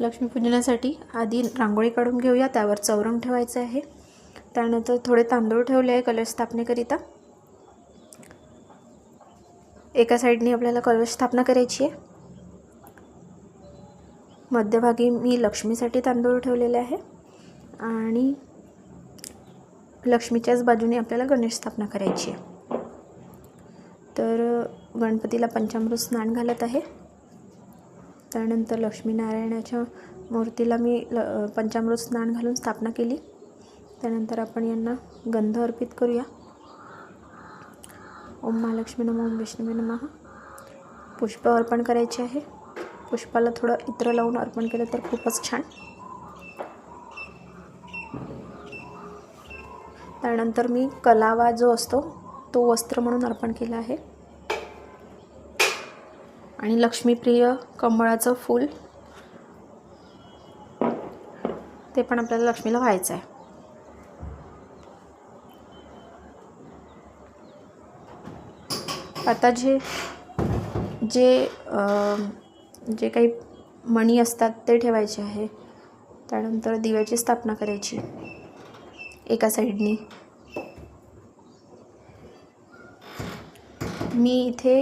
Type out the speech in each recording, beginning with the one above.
लक्ष्मीपूजनासाठी आधी रांगोळी काढून घेऊया त्यावर चौरंग ठेवायचं आहे. त्यानंतर थोडे तांदूळ ठेवले आहे कलश स्थापनेकरिता. एका साईडने आपल्याला कलश स्थापना करायची आहे. मध्यभागी मी लक्ष्मीसाठी तांदूळ ठेवलेले आहे आणि लक्ष्मीच्याच बाजूने आपल्याला गणेश स्थापना करायची आहे. तर गणपतीला पंचामृत स्नान घालत आहे. त्यानंतर लक्ष्मीनारायणाच्या मूर्तीला मी ल पंचामृत स्नान घालून स्थापना केली. त्यानंतर आपण यांना गंध अर्पित करूया. ओम महालक्ष्मी नमः ओम विष्णुवे नमः. पुष्प अर्पण करायचे आहे. पुष्पाला थोडं इत्र लावून अर्पण केलं तर खूपच छान. त्यानंतर मी कलावा जो असतो तो वस्त्र म्हणून अर्पण केला आहे. आणि लक्ष्मीप्रिय कमळाचं फूल. ते पण आपल्याला लक्ष्मीला व्हायचं आहे आता जे जे जे काही मणी असतात ते ठेवायचे आहे. त्यानंतर दिव्याची स्थापना करायची. एका साईडनी. मी इथे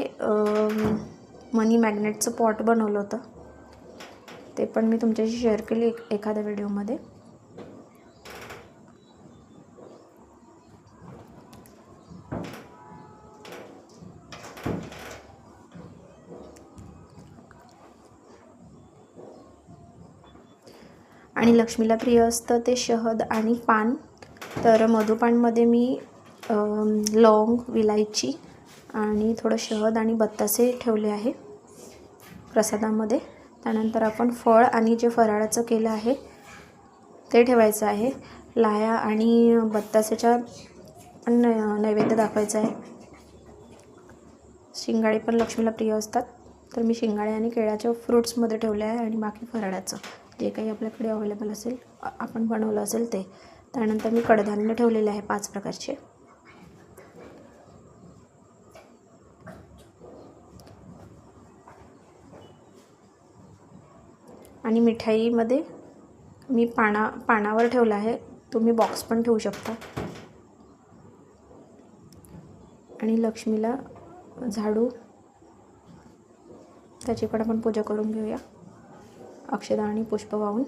मनी मॅग्नेटचं पॉट बनवलं होतं. ते पण मी तुमच्याशी शेअर केली एक एखाद्या व्हिडिओमध्ये. आणि लक्ष्मीला प्रिय असतं ते शहद आणि पान. तर मधुपानमध्ये मी लौंग विलायची आणि थोडं शहद आणि बत्तासे ठेवले आहे प्रसादामध्ये. त्यानंतर आपण फळ आणि जे फराळाचं केलं आहे ते ठेवायचं आहे. लाया आणि बत्तासेच्या पण नै- नैवेद्य दाखवायचं आहे. शिंगाडे पण लक्ष्मीला प्रिय असतात. तर मी शिंगाडे आणि केळ्याच्या फ्रुट्समध्ये ठेवले आहे आणि बाकी फराळाचं. जे काही आपल्याकडे अवेलेबल असेल आपण बनवलं असेल ते. त्यानंतर मी कडधान्य ठेवलेले आहे पाच प्रकारचे. आणि मिठाईमध्ये मी पाना पानावर ठेवलं आहे. तुम्ही बॉक्स पण ठेवू शकता. आणि लक्ष्मीला झाडू त्याची पण आपण पूजा करून घेऊया. अक्षदा आणि पुष्प वाहून.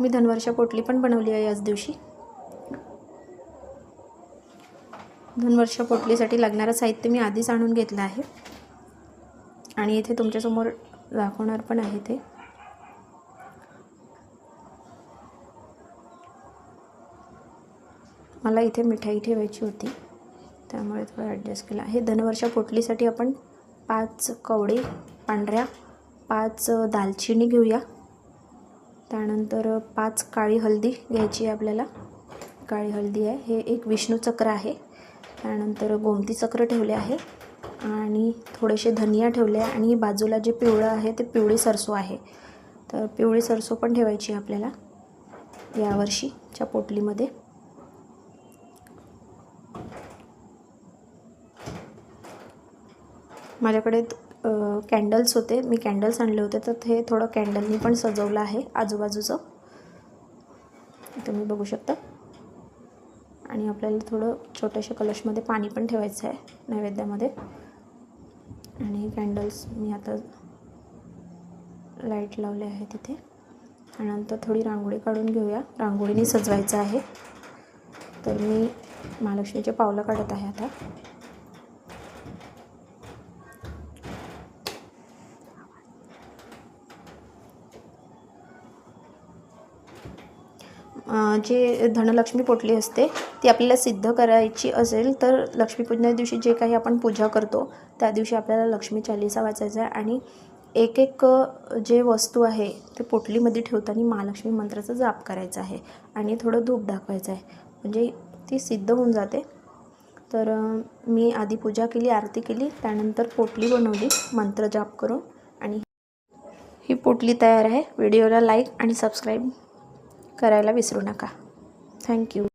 मी धनवर्षा पोटली पण बनवली आहे याच दिवशी. धनवर्षा पोटलीसाठी लागणारं साहित्य मी आधीच आणून घेतलं आहे. आणि इथे तुमच्यासमोर दाखवणार पण आहे ते. मला इथे मिठाई ठेवायची होती त्यामुळे थोडं ॲडजस्ट केला. आहे धनवर्षा पोटलीसाठी आपण पाच कवडे पांढऱ्या पाच दालचिनी घेऊया. त्यानंतर पाच काळी हळदी घ्यायची आहे आपल्याला. काळी हळदी आहे. हे एक विष्णू चक्र आहे. त्यानंतर गोमती चक्र ठेवले आहे. आणि थोडेसे धनिया ठेवले आहे आणि बाजूला जे पिवळं आहे ते पिवळी सरसो आहे. तर पिवळी सरसो पण ठेवायची आहे आपल्याला यावर्षीच्या पोटलीमध्ये. माझ्याकडे कॅन्डल्स होते. मी कॅन्डल्स आणले होते तर हे थोडं कॅन्डलनी पण सजवलं आहे आजूबाजूचं. तुम्ही बघू शकता. आणि आपल्याला थोडं छोट्याशा कलशमध्ये पाणी पण ठेवायचं आहे नैवेद्यामध्ये. आणि कॅन्डल्स मी आता लाइट लावले आहे तिथे आणि नंतर थोडी रांगोळी काढून घेऊया. रांगोळीने सजवायचं आहे. तर मी महालक्ष्मीचे पावलं काढत आहे आता. जे धनलक्ष्मी पोटली असते ती आपल्याला सिद्ध करायची असेल तर लक्ष्मीपूजना दिवशी जे काही आपण पूजा करतो त्या दिवशी आपल्याला लक्ष्मी चालिसा वाचायचा आहे आणि एक एक जे वस्तू आहे ते पोटलीमध्ये ठेवताना महालक्ष्मी मंत्राचा जाप करायचा आहे आणि थोडं धूप दाखवायचं आहे. म्हणजे ती सिद्ध होऊन जाते. तर मी आधी पूजा केली आरती केली त्यानंतर पोटली बनवली मंत्र जाप करून आणि ही पोटली तयार आहे. व्हिडिओला लाईक आणि सबस्क्राईब करायला विसरू नका. थँक्यू